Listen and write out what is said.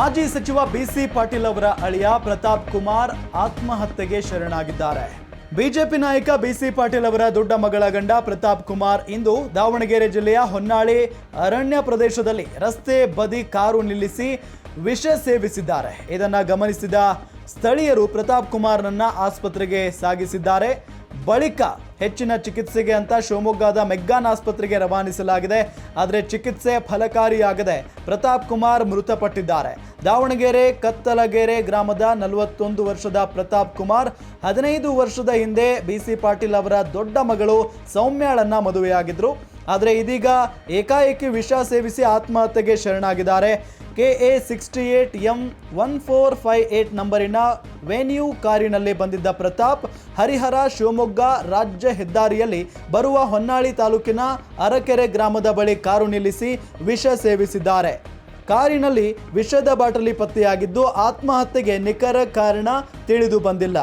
ಮಾಜಿ ಸಚಿವ ಬಿಸಿ ಪಾಟೀಲ್ ಅವರ ಅಳಿಯ ಪ್ರತಾಪ್ ಕುಮಾರ್ ಆತ್ಮಹತ್ಯೆಗೆ ಶರಣಾಗಿದ್ದಾರೆ. ಬಿಜೆಪಿ ನಾಯಕ ಬಿಸಿ ಪಾಟೀಲ್ ಅವರ ದೊಡ್ಡ ಮಗಳ ಗಂಡ ಪ್ರತಾಪ್ ಕುಮಾರ್ ಇಂದು ದಾವಣಗೆರೆ ಜಿಲ್ಲೆಯ ಹೊನ್ನಾಳಿ ಅರಣ್ಯ ಪ್ರದೇಶದಲ್ಲಿ ರಸ್ತೆ ಬದಿ ಕಾರು ನಿಲ್ಲಿಸಿ ವಿಷ ಸೇವಿಸಿದ್ದಾರೆ. ಇದನ್ನು ಗಮನಿಸಿದ ಸ್ಥಳೀಯರು ಪ್ರತಾಪ್ ಕುಮಾರ್ನನ್ನ ಆಸ್ಪತ್ರೆಗೆ ಸಾಗಿಸಿದ್ದಾರೆ. ಬಳಿಕ ಹೆಚ್ಚಿನ ಚಿಕಿತ್ಸೆಗೆ ಅಂತ ಶಿವಮೊಗ್ಗದ ಮೆಗ್ಗಾನ್ ಆಸ್ಪತ್ರೆಗೆ ರವಾನಿಸಲಾಗಿದೆ. ಆದರೆ ಚಿಕಿತ್ಸೆ ಫಲಕಾರಿಯಾಗದೆ ಪ್ರತಾಪ್ ಕುಮಾರ್ ಮೃತಪಟ್ಟಿದ್ದಾರೆ. ದಾವಣಗೆರೆ, ಕತ್ತಲಗೆರೆ ಗ್ರಾಮದ ನಲವತ್ತೊಂದು ವರ್ಷದ ಪ್ರತಾಪ್ ಕುಮಾರ್, ಹದಿನೈದು ವರ್ಷದ ಹಿಂದೆ ಬಿ ಸಿ ಪಾಟೀಲ್ ಅವರ ದೊಡ್ಡ ಮಗಳು ಸೌಮ್ಯಾಳನ್ನ ಮದುವೆಯಾಗಿದ್ರು. ಆದರೆ ಇದೀಗ ಏಕಾಏಕಿ ವಿಷ ಸೇವಿಸಿ ಆತ್ಮಹತ್ಯೆಗೆ ಶರಣಾಗಿದ್ದಾರೆ. K A sixty eight M one four five eight ನಂಬರಿನ Venue ಕಾರಿನಲ್ಲಿ ಬಂದಿದ್ದ ಪ್ರತಾಪ್, ಹರಿಹರ, ಶಿವಮೊಗ್ಗ ರಾಜ್ಯ ಹೆದ್ದಾರಿಯಲ್ಲಿ ಬರುವ ಹೊನ್ನಾಳಿ ತಾಲೂಕಿನ ಅರಕೆರೆ ಗ್ರಾಮದ ಬಳಿ ಕಾರು ನಿಲ್ಲಿಸಿ ವಿಷ ಸೇವಿಸಿದ್ದಾರೆ. ಕಾರಿನಲ್ಲಿ ವಿಷದ ಬಾಟಲಿ ಪತ್ತೆಯಾಗಿದ್ದು ಆತ್ಮಹತ್ಯೆಗೆ ನಿಖರ ಕಾರಣ ತಿಳಿದು ಬಂದಿಲ್ಲ.